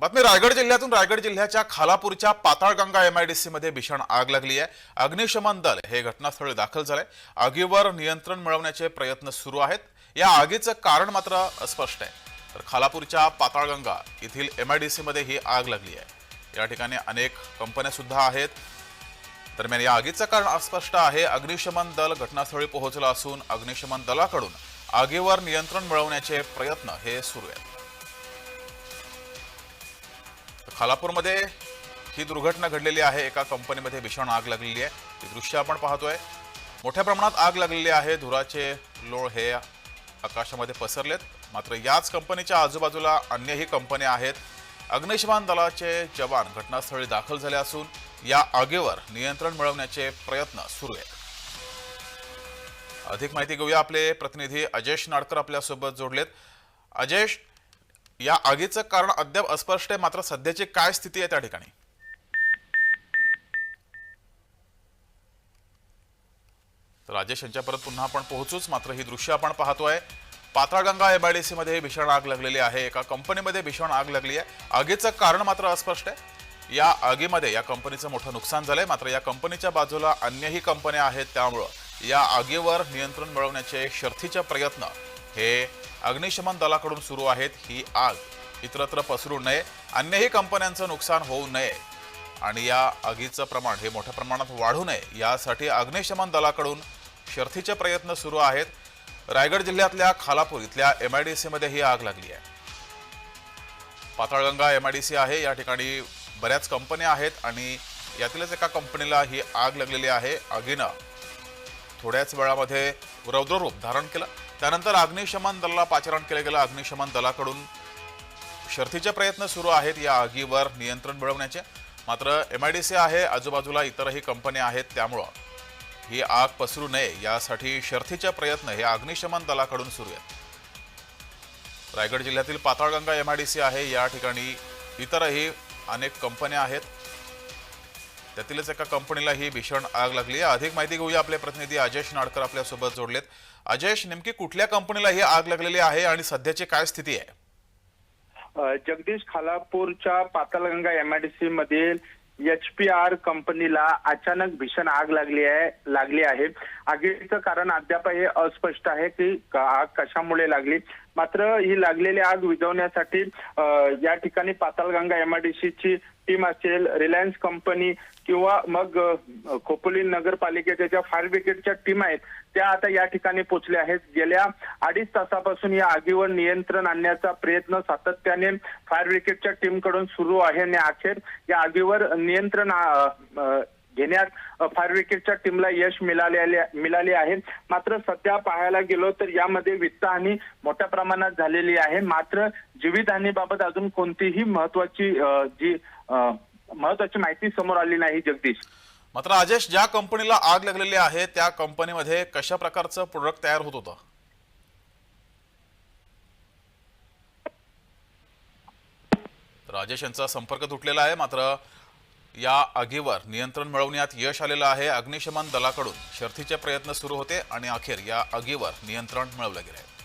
बातमी रायगड जिल्ह्यातून रायगड जिल्ह्याच्या खालापूरच्या पाताळगंगा एमआयडीसी मध्ये भीषण आग लागली आहे. अग्निशमन दल हे घटनास्थळी दाखल झालंय आगीवर नियंत्रण मिळवण्याचे प्रयत्न सुरू आहेत. या आगीचं कारण मात्र स्पष्ट आहे. तर खालापूरच्या पाताळगंगा येथील एमआयडीसी मध्ये ही आग लागली आहे. या ठिकाणी अनेक कंपन्या सुद्धा आहेत. दरम्यान या आगीचं कारण अस्पष्ट आहे. अग्निशमन दल घटनास्थळी पोहोचलं असून अग्निशमन दलाकडून आगीवर नियंत्रण मिळवण्याचे प्रयत्न हे सुरू आहेत. खालापूरमध्ये ही दुर्घटना घडलेली आहे. एका कंपनीमध्ये भीषण आग लागलेली आहे. ही दृश्य आपण पाहतोय. मोठ्या प्रमाणात आग लागलेली आहे. धुराचे लोळ हे आकाशामध्ये पसरलेत. मात्र याच कंपनीच्या आजूबाजूला अन्यही कंपन्या आहेत. अग्निशमन दलाचे जवान घटनास्थळी दाखल झाले असून या आगीवर नियंत्रण मिळवण्याचे प्रयत्न सुरू आहेत. अधिक माहिती घेऊया. आपले प्रतिनिधी अजेश नाडकर आपल्यासोबत जोडलेत. अजेश या आगीचं कारण अद्याप अस्पष्ट आहे मात्र सध्याची काय स्थिती आहे त्या ठिकाणी? राजेश राजेश यांच्यापर्यंत पुन्हा आपण पोहोचूच मात्र ही दृश्य आपण पाहतोय. पाताळगंगा एमआयडीसी मध्ये भीषण आग लागलेली आहे. एका कंपनीमध्ये भीषण आग लागली आहे. आगीचं कारण मात्र अस्पष्ट आहे. या आगीमध्ये या कंपनीचं मोठं नुकसान झालंय मात्र या कंपनीच्या बाजूला अन्यही कंपन्या आहेत त्यामुळं या आगीवर नियंत्रण मिळवण्याचे शर्थीचे प्रयत्न हे अग्निशमन दलाकडून सुरू आहेत ही आग. इतरत्र पसरू नये. अन्यही कंपन्यांचं नुकसान होऊ नये. आणि या आगीचं प्रमाण हे मोठ्या प्रमाणात वाढू नये यासाठी अग्निशमन दलाकडून शर्थीचे प्रयत्न सुरू आहेत. रायगड जिल्ह्यातल्या खालापूर इथल्या डी सीमध्ये ही आग लागली आहे. Patalganga M I D C आहे. या ठिकाणी बऱ्याच कंपन्या आहेत आणि यातीलच एका कंपनीला ही आग लागलेली आहे. आगीनं थोड्याच वेळामध्ये रौद्ररूप धारण केलं. त्यानंतर अग्निशमन दलाला पाचारण केलं गेलं. अग्निशमन दलाकडून शर्थीचे प्रयत्न सुरू आहेत या आगीवर नियंत्रण मिळवण्याचे. मात्र एम आय डी सी आहे आजूबाजूला इतरही कंपन्या आहेत त्यामुळं ही आग पसरू नये यासाठी शर्थीचे प्रयत्न हे अग्निशमन दलाकडून सुरू आहेत. रायगड जिल्ह्यातील Patalganga M I D C आहे या ठिकाणी इतरही अनेक कंपन्या आहेत. त्यातीलच एका कंपनीला ही भीषण आग लागली. आहे अधिक माहिती घेऊया आपले प्रतिनिधी अजयश नाडकर आपल्यासोबत जोडलेत. अजयश नेमकी कुठल्या कंपनीला ही आग लागलेली आहे आणि सध्याची काय स्थिती आहे? जगदीश खालापूरच्या पातालगंगा एमआयडीसी मधील एच पी आर कंपनीला अचानक भीषण आग लागली आहे लागली आहे. आगीचं कारण अद्याप हे अस्पष्ट आहे की आग कशामुळे लागली? मात्र ही लागलेली आग विझवण्यासाठी या ठिकाणी पातालगंगा एमआयडीसी ची टीम असेल रिलायन्स कंपनी किंवा मग खोपोली नगरपालिकेच्या ज्या फायर ब्रिगेडच्या टीम आहेत त्या आता या ठिकाणी पोहोचल्या आहेत. गेल्या अडीच तासापासून या आगीवर नियंत्रण आणण्याचा प्रयत्न सातत्याने फायर ब्रिगेडच्या टीमकडून सुरू आहे आणि अखेर या आगीवर नियंत्रण घेण्यात फायर ब्रिगेडच्या टीमला यश मिळाले मिळाले आहे. मात्र सध्या पाहायला गेलो तर यामध्ये वित्तहानी मोठ्या प्रमाणात झालेली आहे. मात्र जीवितहानीबाबत अजून कोणतीही महत्वाची जी महत्वाची माहिती समोर आली नाही जगदीश. मात्र अजेश ज्या कंपनीला आग लागलेली आहे त्या कंपनीमध्ये कशा प्रकारचं प्रोडक्ट तयार होत होतं? राजेश यांचा संपर्क तुटलेला आहे. मात्र या आगीवर नियंत्रण मिळवण्यात यश आलेलं आहे अग्निशमन दलाकडून. शर्थीचे प्रयत्न सुरू होते आणि अखेर या आगीवर नियंत्रण मिळवलं गेलं आहे